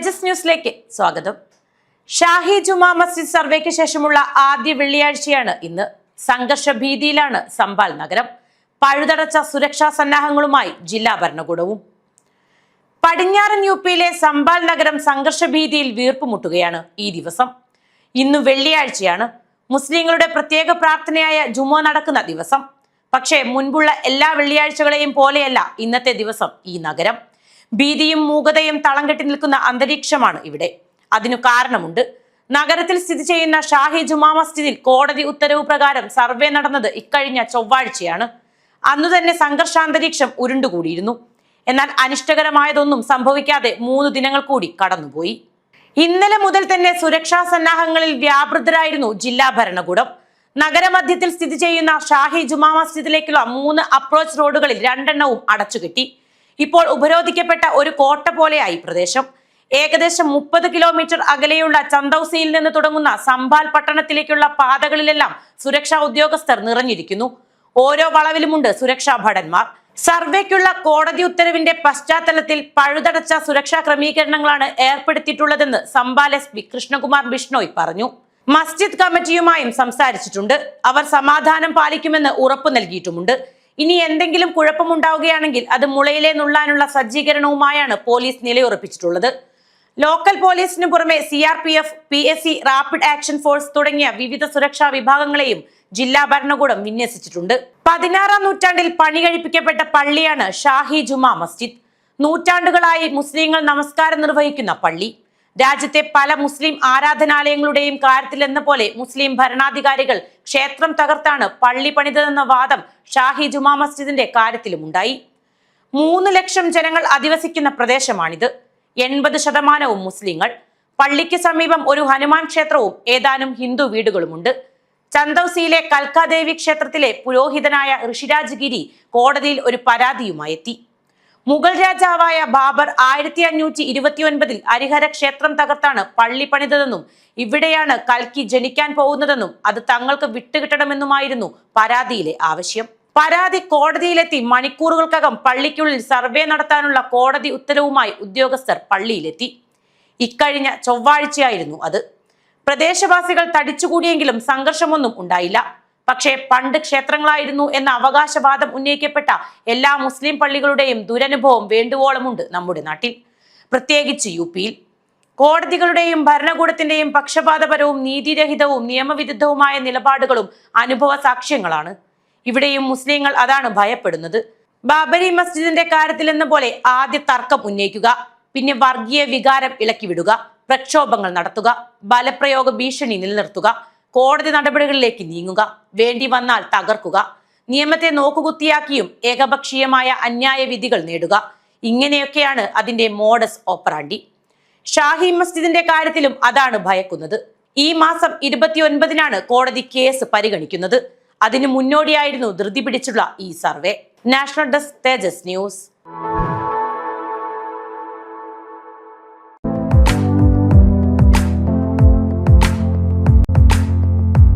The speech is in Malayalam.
തേജസ് ന്യൂസിലേക്ക് സ്വാഗതം. ഷാഹി ജുമാ മസ്ജിദ് സർവേക്ക് ശേഷമുള്ള ആദ്യ വെള്ളിയാഴ്ചയാണ് ഇന്ന്. സംഘർഷ ഭീതിയിലാണ് സമ്പാൽ നഗരം. പഴുതടച്ച സുരക്ഷാ സന്നാഹങ്ങളുമായി ജില്ലാ ഭരണകൂടവും. പടിഞ്ഞാറൻ യു പിയിലെ സമ്പാൽ നഗരം സംഘർഷ ഭീതിയിൽ വീർപ്പുമുട്ടുകയാണ് ഈ ദിവസം. ഇന്ന് വെള്ളിയാഴ്ചയാണ്. മുസ്ലിങ്ങളുടെ പ്രത്യേക പ്രാർത്ഥനയായ ജുമ നടക്കുന്ന ദിവസം. പക്ഷേ മുൻപുള്ള എല്ലാ വെള്ളിയാഴ്ചകളെയും പോലെയല്ല ഇന്നത്തെ ദിവസം ഈ നഗരം. ഭീതിയും മൂകതയും തളം കെട്ടി നിൽക്കുന്ന അന്തരീക്ഷമാണ് ഇവിടെ. അതിനു കാരണമുണ്ട്. നഗരത്തിൽ സ്ഥിതി ചെയ്യുന്ന ഷാഹി ജുമാ മസ്ജിദിൽ കോടതി ഉത്തരവ് പ്രകാരം സർവേ നടന്നത് ഇക്കഴിഞ്ഞ ചൊവ്വാഴ്ചയാണ്. അന്നു തന്നെ സംഘർഷാന്തരീക്ഷം ഉരുണ്ടുകൂടിയിരുന്നു. എന്നാൽ അനിഷ്ടകരമായതൊന്നും സംഭവിക്കാതെ മൂന്ന് ദിനങ്ങൾ കൂടി കടന്നുപോയി. ഇന്നലെ മുതൽ തന്നെ സുരക്ഷാ സന്നാഹങ്ങളിൽ വ്യാപൃതരായിരുന്നു ജില്ലാ ഭരണകൂടം. നഗരമധ്യത്തിൽ സ്ഥിതി ചെയ്യുന്ന ഷാഹി ജുമാ മസ്ജിദിലേക്കുള്ള മൂന്ന് അപ്രോച്ച് റോഡുകളിൽ രണ്ടെണ്ണവും അടച്ചുകെട്ടി. ഇപ്പോൾ ഉപരോധിക്കപ്പെട്ട ഒരു കോട്ട പോലെയായി പ്രദേശം. ഏകദേശം മുപ്പത് കിലോമീറ്റർ അകലെയുള്ള ചന്ദൌസിയിൽ നിന്ന് തുടങ്ങുന്ന സംഭാൽ പട്ടണത്തിലേക്കുള്ള പാതകളിലെല്ലാം സുരക്ഷാ ഉദ്യോഗസ്ഥർ നിറഞ്ഞിരിക്കുന്നു. ഓരോ വളവിലുമുണ്ട് സുരക്ഷാ ഭടന്മാർ. സർവേക്കുള്ള കോടതി ഉത്തരവിന്റെ പശ്ചാത്തലത്തിൽ പഴുതടച്ച സുരക്ഷാ ക്രമീകരണങ്ങളാണ് ഏർപ്പെടുത്തിയിട്ടുള്ളതെന്ന് സംബാൽ എസ് പി കൃഷ്ണകുമാർ ബിഷ്ണോയ് പറഞ്ഞു. മസ്ജിദ് കമ്മിറ്റിയുമായും സംസാരിച്ചിട്ടുണ്ട്. അവർ സമാധാനം പാലിക്കുമെന്ന് ഉറപ്പു നൽകിയിട്ടുമുണ്ട്. ഇനി എന്തെങ്കിലും കുഴപ്പമുണ്ടാവുകയാണെങ്കിൽ അത് മുളയിലെ നുള്ളാനുള്ള സജ്ജീകരണവുമായാണ് പോലീസ് നിലയുറപ്പിച്ചിട്ടുള്ളത്. ലോക്കൽ പോലീസിന് പുറമെ C R P F P S C rapid action force തുടങ്ങിയ വിവിധ സുരക്ഷാ വിഭാഗങ്ങളെയും ജില്ലാ ഭരണകൂടം വിന്യസിച്ചിട്ടുണ്ട്. പതിനാറാം നൂറ്റാണ്ടിൽ പണി കഴിപ്പിക്കപ്പെട്ട പള്ളിയാണ് ഷാഹി ജുമാ മസ്ജിദ്. നൂറ്റാണ്ടുകളായി മുസ്ലിങ്ങൾ നമസ്കാരം നിർവഹിക്കുന്ന പള്ളി. രാജ്യത്തെ പല മുസ്ലിം ആരാധനാലയങ്ങളുടെയും കാര്യത്തിൽ എന്ന പോലെ മുസ്ലിം ഭരണാധികാരികൾ ക്ഷേത്രം തകർത്താണ് പള്ളി പണിതെന്ന വാദം ഷാഹി ജുമാ മസ്ജിദിന്റെ കാര്യത്തിലും ഉണ്ടായി മൂന്ന് ലക്ഷം ജനങ്ങൾ അധിവസിക്കുന്ന പ്രദേശമാണിത്. എൺപത് ശതമാനവും മുസ്ലിങ്ങൾ. പള്ളിക്ക് സമീപം ഒരു ഹനുമാൻ ക്ഷേത്രവും ഏതാനും ഹിന്ദു വീടുകളുമുണ്ട്. ചന്ദൌസിയിലെ കൽക്കാദേവി ക്ഷേത്രത്തിലെ പുരോഹിതനായ ഋഷിരാജ് ഗിരി കോടതിയിൽ ഒരു പരാതിയുമായി എത്തി. മുഗൾ രാജാവായ ബാബർ ആയിരത്തി അഞ്ഞൂറ്റി ഇരുപത്തി ഒൻപതിൽ ഹരിഹര ക്ഷേത്രം തകർത്താണ് പള്ളി പണിതതെന്നും ഇവിടെയാണ് കൽക്കി ജനിക്കാൻ പോകുന്നതെന്നും അത് തങ്ങൾക്ക് വിട്ടുകിട്ടണമെന്നുമായിരുന്നു പരാതിയിലെ ആവശ്യം. പരാതി കോടതിയിലെത്തി മണിക്കൂറുകൾക്കകം പള്ളിക്കുള്ളിൽ സർവേ നടത്താനുള്ള കോടതി ഉത്തരവുമായി ഉദ്യോഗസ്ഥർ പള്ളിയിലെത്തി. ഇക്കഴിഞ്ഞ ചൊവ്വാഴ്ചയായിരുന്നു അത്. പ്രദേശവാസികൾ തടിച്ചുകൂടിയെങ്കിലും സംഘർഷമൊന്നും ഉണ്ടായില്ല. പക്ഷേ പണ്ട് ക്ഷേത്രങ്ങളായിരുന്നു എന്ന അവകാശവാദം ഉന്നയിക്കപ്പെട്ട എല്ലാ മുസ്ലിം പള്ളികളുടെയും ദുരനുഭവം വേണ്ടുവോളമുണ്ട് നമ്മുടെ നാട്ടിൽ. പ്രത്യേകിച്ച് യു പിയിൽ കോടതികളുടെയും ഭരണകൂടത്തിന്റെയും പക്ഷപാതപരവും നീതിരഹിതവും നിയമവിരുദ്ധവുമായ നിലപാടുകളും അനുഭവ സാക്ഷ്യങ്ങളാണ്. ഇവിടെയും മുസ്ലിങ്ങൾ അതാണ് ഭയപ്പെടുന്നത്. ബാബരി മസ്ജിദിന്റെ കാര്യത്തിൽ എന്ന പോലെ ആദ്യ തർക്കം ഉന്നയിക്കുക പിന്നെ വർഗീയ വികാരം ഇളക്കിവിടുക പ്രക്ഷോഭങ്ങൾ നടത്തുക ബലപ്രയോഗ ഭീഷണി നിലനിർത്തുക കോടതി നടപടികളിലേക്ക് നീങ്ങുക വേണ്ടി വന്നാൽ തകർക്കുക നിയമത്തെ നോക്കുകുത്തിയാക്കിയും ഏകപക്ഷീയമായ അന്യായ വിധികൾ നേടുക. ഇങ്ങനെയൊക്കെയാണ് അതിന്റെ മോഡസ് ഓപ്പറാണ്ടി ഷാഹി മസ്ജിദിന്റെ കാര്യത്തിലും അതാണ് ഭയക്കുന്നത്. ഈ മാസം ഇരുപത്തിയൊൻപതിനാണ് കോടതി കേസ് പരിഗണിക്കുന്നത്. അതിനു മുന്നോടിയായിരുന്നു ധൃതി പിടിച്ചുള്ള ഈ survey. National desk Tejas news.